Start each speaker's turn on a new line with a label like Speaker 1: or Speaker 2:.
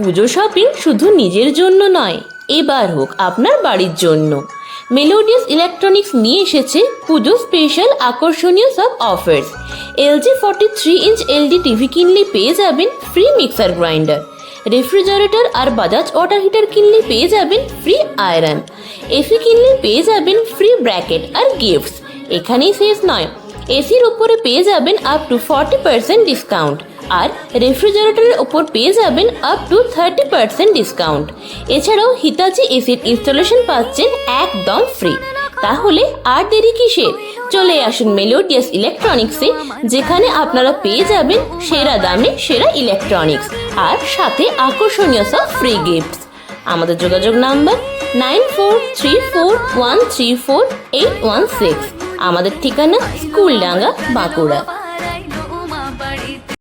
Speaker 1: পুজো shopping শুধু নিজের জন্য নয়, এবার হোক আপনার বাড়ির জন্য। মেলোডিয়াস ইলেকট্রনিক্স নিয়ে এসেছে পুজো স্পেশাল আকর্ষণীয় সব offers LG forty three inch LED TV কিনলে পেয়ে যাবেন ফ্রি মিক্সার গ্রাইন্ডার রেফ্রিজারেটর আর বাজাজ ওয়াটার হিটার কিনলে পেয়ে যাবেন ফ্রি আয়রন এসি কিনলে পেয়ে যাবেন ফ্রি ব্র্যাকেট আর গিফটস এখানেই শেষ নয় এসির উপরে পেয়ে যাবেন up to forty percent discount আর রেফ্রিজারেটরের ওপর পেয়ে যাবেন up to thirty percent discount এছাড়াও হিতাচি এসির ইনস্টলেশন পাচ্ছেন একদম ফ্রি তাহলে আর দেরি কিসের চলে আসুন মেলোডিয়াস ইলেকট্রনিক্সে যেখানে আপনারা পেয়ে যাবেন সেরা দামে সেরা ইলেকট্রনিক্স আর সাথে আকর্ষণীয় সব ফ্রি গিফটস আমাদের যোগাযোগ number nine four three four one three four eight one six আমাদের ঠিকানা স্কুলডাঙ্গা বাঁকুড়া।